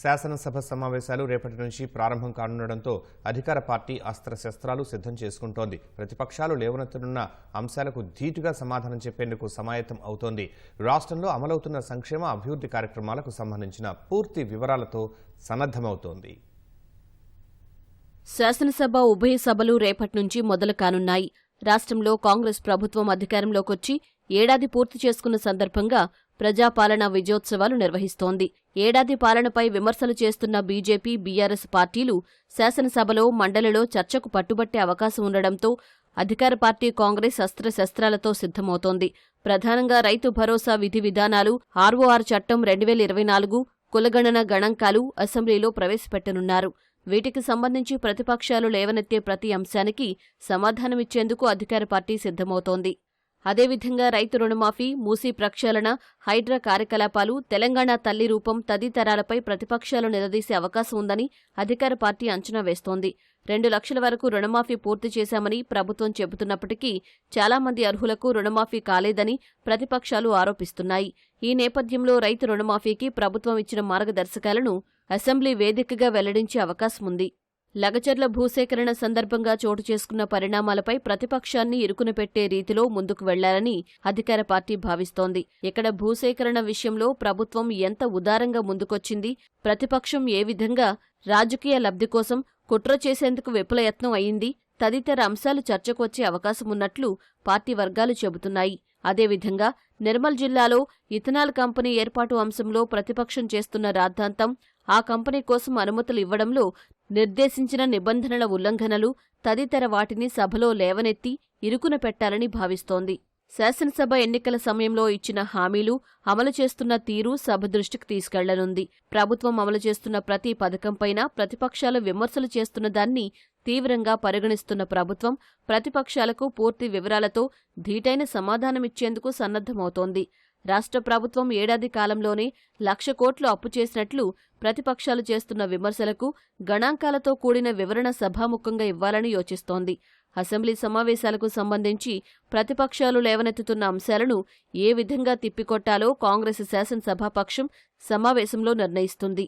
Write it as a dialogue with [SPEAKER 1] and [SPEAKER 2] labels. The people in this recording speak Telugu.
[SPEAKER 1] శాసనసభ సమావేశాలు రేపటి నుంచి ప్రారంభం కానుండటంతో అధికార పార్టీ అస్త్రశస్త్రాలు సిద్ధం చేసుకుంటోంది. ప్రతిపక్షాలు లేవనెత్తనున్న అంశాలకు ధీటుగా సమాధానం చెప్పేందుకు సమాయత్తం అవుతోంది. రాష్ట్రంలో అమలవుతున్న సంక్షేమ అభివృద్ధి కార్యక్రమాలకు సంబంధించిన పూర్తి వివరాలతో సన్నద్దమవుతోంది
[SPEAKER 2] శాసనసభ ఉభయ సభలు రేపటి నుంచి మొదలు కానున్నాయి. రాష్ట్రంలో కాంగ్రెస్ ప్రభుత్వం అధికారంలోకొచ్చి ఏడాది పూర్తి చేసుకున్న సందర్భంగా ప్రజాపాలన విజయోత్సవాలు నిర్వహిస్తోంది. ఏడాది పాలనపై విమర్శలు చేస్తున్న బీజేపీ బీఆర్ఎస్ పార్టీలు శాసనసభలో మండలిలో చర్చకు పట్టుబట్టే అవకాశం ఉండడంతో అధికార పార్టీ కాంగ్రెస్ అస్త్రశస్త్రాలతో సిద్ధమవుతోంది. ప్రధానంగా రైతు భరోసా విధి విధానాలు ఆర్ఓఆర్ చట్టం రెండు వేల ఇరవై నాలుగు కులగణన గణాంకాలు అసెంబ్లీలో ప్రవేశపెట్టనున్నారు. వీటికి సంబంధించి ప్రతిపక్షాలు లేవనెత్తే ప్రతి అంశానికి సమాధానమిచ్చేందుకు అధికార పార్టీ సిద్ధమవుతోంది. అదేవిధంగా రైతు రుణమాఫీ మూసీ ప్రక్షాళన హైడ్రా కార్యకలాపాలు తెలంగాణ తల్లి రూపం తదితరాలపై ప్రతిపక్షాలు నిలదీసే అవకాశం ఉందని అధికార పార్టీ అంచనా వేస్తోంది. రెండు లక్షల వరకు రుణమాఫీ పూర్తి చేశామని ప్రభుత్వం చెబుతున్నప్పటికీ చాలా మంది అర్హులకు రుణమాఫీ కాలేదని ప్రతిపక్షాలు ఆరోపిస్తున్నాయి. ఈ నేపథ్యంలో రైతు రుణమాఫీకి ప్రభుత్వం ఇచ్చిన మార్గదర్శకాలను అసెంబ్లీ వేదికగా వెల్లడించే అవకాశం ఉంది. లగచర్ల భూసేకరణ సందర్భంగా చోటు చేసుకున్న పరిణామాలపై ప్రతిపక్షాన్ని ఇరుకున పెట్టే రీతిలో ముందుకు వెళ్ళాలని అధికార పార్టీ భావిస్తోంది. ఇక్కడ భూసేకరణ విషయంలో ప్రభుత్వం ఎంత ఉదారంగా ముందుకొచ్చింది ప్రతిపక్షం ఏ విధంగా రాజకీయ లబ్ధి కోసం కుట్ర చేసేందుకు విఫలయత్నం అయింది తదితర అంశాలు చర్చకు వచ్చే అవకాశమున్నట్లు పార్టీ వర్గాలు చెబుతున్నాయి. అదేవిధంగా నిర్మల్ జిల్లాలో ఇథనాల్ కంపెనీ ఏర్పాటు అంశంలో ప్రతిపక్షం చేస్తున్న రాద్ధాంతం ఆ కంపెనీ కోసం అనుమతులు ఇవ్వడంలో నిర్దేశించిన నిబంధనల ఉల్లంఘనలు తదితర వాటిని సభలో లేవనెత్తి ఇరుకున పెట్టాలని భావిస్తోంది. శాసనసభ ఎన్నికల సమయంలో ఇచ్చిన హామీలు అమలు చేస్తున్న తీరు సభ దృష్టికి తీసుకెళ్ళనుంది. ప్రభుత్వం అమలు చేస్తున్న ప్రతి పథకంపైన ప్రతిపక్షాలు విమర్శలు చేస్తున్న దాన్ని తీవ్రంగా పరిగణిస్తున్న ప్రభుత్వం ప్రతిపక్షాలకు పూర్తి వివరాలతో ధీటైన సమాధానమిచ్చేందుకు సన్నద్దమవుతోంది రాష్ట్ర ప్రభుత్వం ఏడాది కాలంలోనే లక్ష కోట్లు అప్పు చేసినట్లు ప్రతిపక్షాలు చేస్తున్న విమర్శలకు గణాంకాలతో కూడిన వివరణ సభాముఖంగా ఇవ్వాలని యోచిస్తోంది. అసెంబ్లీ సమావేశాలకు సంబంధించి ప్రతిపక్షాలు లేవనెత్తుతున్న అంశాలను ఏ విధంగా తిప్పికొట్టాలో కాంగ్రెస్ శాసనసభాపక్షం సమావేశంలో నిర్ణయిస్తుంది.